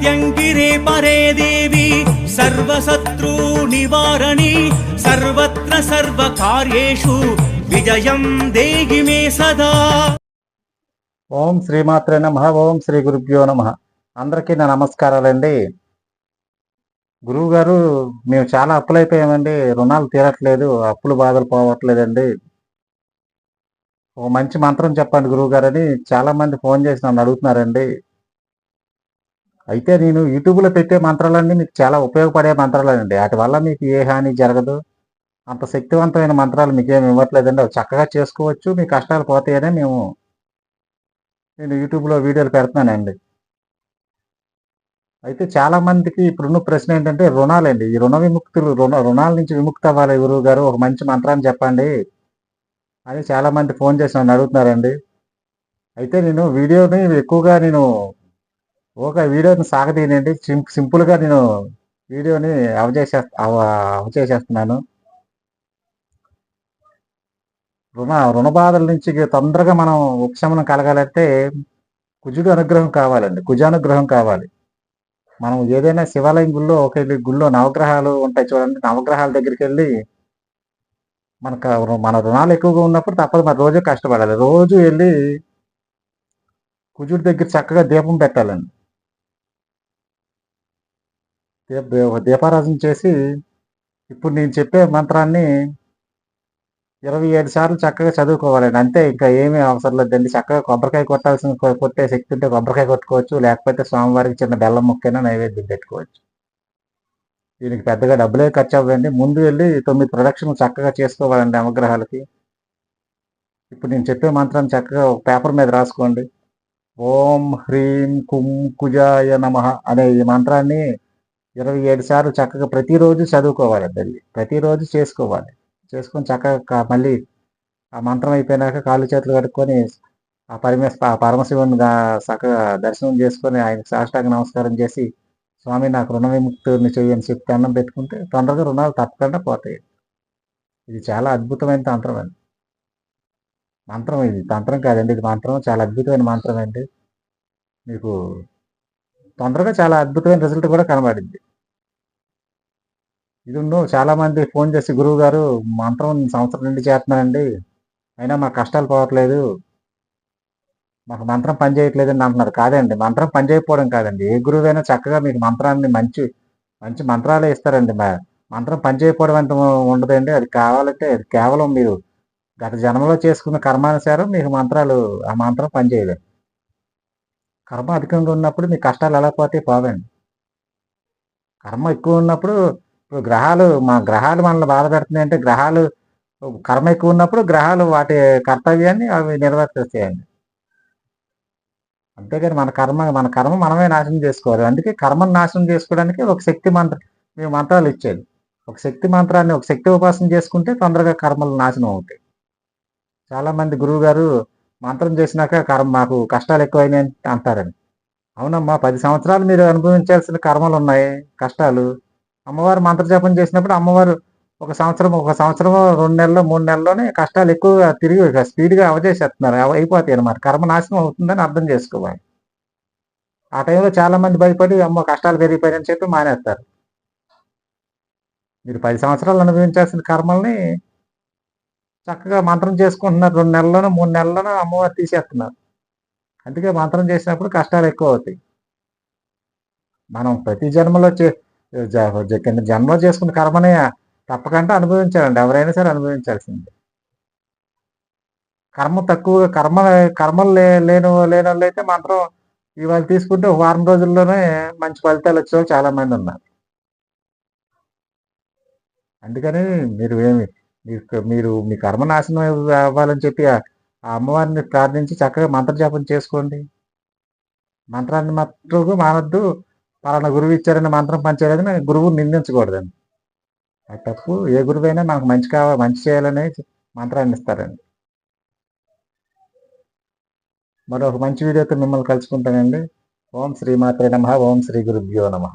ప్రత్యంగిరే పరే దేవి సర్వశత్రూ నివారణి సర్వత్ర సర్వకార్యేషు విజయం దేహి మే సదా. ఓం శ్రీమాత్రే నమ ఓం శ్రీ గురుభ్యో నమ. అందరికీ నా నమస్కారాలండి. గురువు గారు మేము చాలా అప్పులైపోయామండి. రుణాలు తీరట్లేదు అప్పులు బాధలు పోవట్లేదండి. ఓ మంచి మంత్రం చెప్పండి గురువు గారని చాలా మంది ఫోన్ చేసి నన్ను అడుగుతున్నారండి. అయితే నేను యూట్యూబ్లో పెట్టే మంత్రాలన్నీ మీకు చాలా ఉపయోగపడే మంత్రాలండి. వాటి వల్ల మీకు ఏ హాని జరగదు. అంత శక్తివంతమైన మంత్రాలు మీకేమి ఇవ్వట్లేదండి. అవి చక్కగా చేసుకోవచ్చు. మీ కష్టాలు పోతాయనే మేము నేను యూట్యూబ్లో వీడియోలు పెడుతున్నానండి. అయితే చాలా మందికి ఇప్పుడున్న ప్రశ్న ఏంటంటే రుణాలండి. ఈ రుణ విముక్తులు రుణ రుణాల నుంచి విముక్తి అవ్వాలి గురువు గారు. ఒక మంచి మంత్రాన్ని చెప్పండి అని చాలా మంది ఫోన్ చేసి నన్ను అడుగుతున్నారండి. అయితే నేను వీడియోని ఎక్కువగా నేను ఒక వీడియోని సాగదీయండి సిం సింపుల్గా నేను వీడియోని అవచేసే అవ అవచేసేస్తున్నాను రుణ రుణ బాధల నుంచి తొందరగా మనం ఉపశమనం కలగాలంటే కుజుడు అనుగ్రహం కావాలండి. కుజానుగ్రహం కావాలి. మనం ఏదైనా శివాలయం గుళ్ళో ఒక గుళ్ళో నవగ్రహాలు ఉంటాయి చూడండి. నవగ్రహాల దగ్గరికి వెళ్ళి మనకు మన రుణాలు ఎక్కువగా ఉన్నప్పుడు తప్పదు. మరి రోజు కష్టపడాలి. రోజు వెళ్ళి కుజుడి దగ్గర చక్కగా దీపం పెట్టాలండి. దీపారాధన చేసి ఇప్పుడు నేను చెప్పే మంత్రాన్ని ఇరవై ఏడు సార్లు చక్కగా చదువుకోవాలండి. అంతే ఇంకా ఏమీ అవసరం లేదండి. చక్కగా కొబ్బరికాయ కొట్టాల్సిన కొట్టే శక్తి ఉంటే కొబ్బరికాయ కొట్టుకోవచ్చు లేకపోతే స్వామివారికి చిన్న బెల్లం ముక్కైనా నైవేద్యం పెట్టుకోవచ్చు. దీనికి పెద్దగా డబ్బులే ఖర్చు అవ్వండి ముందు వెళ్ళి తొమ్మిది ప్రొడక్షన్ చక్కగా చేసుకోవాలండి నవగ్రహాలకి ఇప్పుడు నేను చెప్పే మంత్రాన్ని చక్కగా ఒక పేపర్ మీద రాసుకోండి. ఓం హ్రీం కుం కుజాయ నమ అనే ఈ మంత్రాన్ని ఇరవై ఏడు సార్లు చక్కగా ప్రతిరోజు చదువుకోవాలి తల్లి. ప్రతిరోజు చేసుకోవాలి. చేసుకొని చక్కగా మళ్ళీ ఆ మంత్రం అయిపోయినాక కాళ్ళు చేతులు కట్టుకొని ఆ పరమే ఆ పరమశివుని చక్కగా దర్శనం చేసుకొని ఆయనకు సాష్టాంగ నమస్కారం చేసి స్వామి నాకు రుణ విముక్తిని చేయని చెప్పి అన్నం పెట్టుకుంటే తొందరగా రుణాలు తప్పకుండా పోతాయి. ఇది చాలా అద్భుతమైన తంత్రం అండి. మంత్రం ఇది. తంత్రం కాదండి ఇది మంత్రం. చాలా అద్భుతమైన మంత్రం అండి. మీకు తొందరగా చాలా అద్భుతమైన రిజల్ట్ కూడా కనబడింది. ఇది ఉన్ను చాలా మంది ఫోన్ చేసి గురువు గారు మంత్రం సంవత్సరం నుండి చేస్తున్నానండి అయినా మా కష్టాలు పోవట్లేదు. మాకు మంత్రం పనిచేయట్లేదని అంటున్నారు. కాదండి మంత్రం పని చేయకపోవడం కాదండి. ఏ గురువైనా చక్కగా మీకు మంత్రాన్ని మంచి మంచి మంత్రాలే ఇస్తారండి. మా- మంత్రం పని చేయకపోవడం అంత ఉండదండి. అది కావాలంటే అది కేవలం మీరు గత జన్మలో చేసుకున్న కర్మానుసారం మీకు మంత్రాలు ఆ మంత్రం పనిచేయదు కర్మ అధికంగా ఉన్నప్పుడు మీ కష్టాలు ఎలా పోతే పోవండి. కర్మ ఎక్కువ ఉన్నప్పుడు ఇప్పుడు గ్రహాలు మా గ్రహాలు మనల్ని బాధ పెడుతున్నాయంటే గ్రహాలు కర్మ ఎక్కువ ఉన్నప్పుడు గ్రహాలు వాటి కర్తవ్యాన్ని అవి నిర్వర్తిస్తాయండి. అంతేగాని మన కర్మ మన కర్మ మనమే నాశనం చేసుకోవాలి. అందుకే కర్మను నాశనం చేసుకోవడానికి ఒక శక్తి మంత్రం మేము మంత్రాలు ఇచ్చేది. ఒక శక్తి మంత్రాన్ని ఒక శక్తి ఉపాసన చేసుకుంటే తొందరగా కర్మలు నాశనం అవుతాయి. చాలామంది గురువు గారు మంత్రం చేసినాక కర్మ మాకు కష్టాలు ఎక్కువైనాయి అని అంటారండి. అవునమ్మా పది సంవత్సరాలు మీరు అనుభవించాల్సిన కర్మలు ఉన్నాయి కష్టాలు. అమ్మవారు మంత్రజపం చేసినప్పుడు అమ్మవారు ఒక సంవత్సరం ఒక సంవత్సరం రెండు నెలలు మూడు నెలల్లోనే కష్టాలు ఎక్కువగా తిరిగి స్పీడ్గా అవజేసేస్తున్నారు అయిపోతాయి అనమాట కర్మ నాశనం అవుతుందని అర్థం చేసుకోవాలి. ఆ టైంలో చాలా మంది భయపడి అమ్మ కష్టాలు పెరిగిపోయాయని చెప్పి మానేస్తారు. మీరు పది సంవత్సరాలు అనుభవించాల్సిన కర్మల్ని చక్కగా మంత్రం చేసుకుంటున్నారు. రెండు నెలల్లోనూ మూడు నెలల్లోనూ అమ్మవారు తీసేస్తున్నారు. అందుకే మంత్రం చేసినప్పుడు కష్టాలు ఎక్కువ అవుతాయి. మనం ప్రతి జన్మలో చే కింద జన్మలో చేసుకున్న కర్మనే తప్పకుండా అనుభవించాలండి. ఎవరైనా సరే అనుభవించాల్సిందే. కర్మ తక్కువ కర్మ కర్మలు లే లేని లేని వాళ్ళు అయితే మాత్రం ఇవాళ తీసుకుంటే వారం రోజుల్లోనే మంచి ఫలితాలు వచ్చే చాలా మంది ఉన్నారు. అందుకని మీరు ఏమి మీరు మీ కర్మ నాశనం అవ్వాలని చెప్పి ఆ అమ్మవారిని ప్రార్థించి చక్కగా మంత్రజాపం చేసుకోండి. మంత్రాన్ని మాత్రం మానద్దు. పలానా గురువు ఇచ్చారని మంత్రం పనిచేయలేదని గురువు నిందించకూడదండి. అది తప్పు ఏ గురువైనా మనకు మంచి కావాలి మంచి చేయాలని మంత్రాన్ని ఇస్తారండి. మరొక మంచి వీడియోతో మిమ్మల్ని కలుసుకుంటానండి. ఓం శ్రీమాత్రే నమ ఓం శ్రీ గురుభ్యో నమ.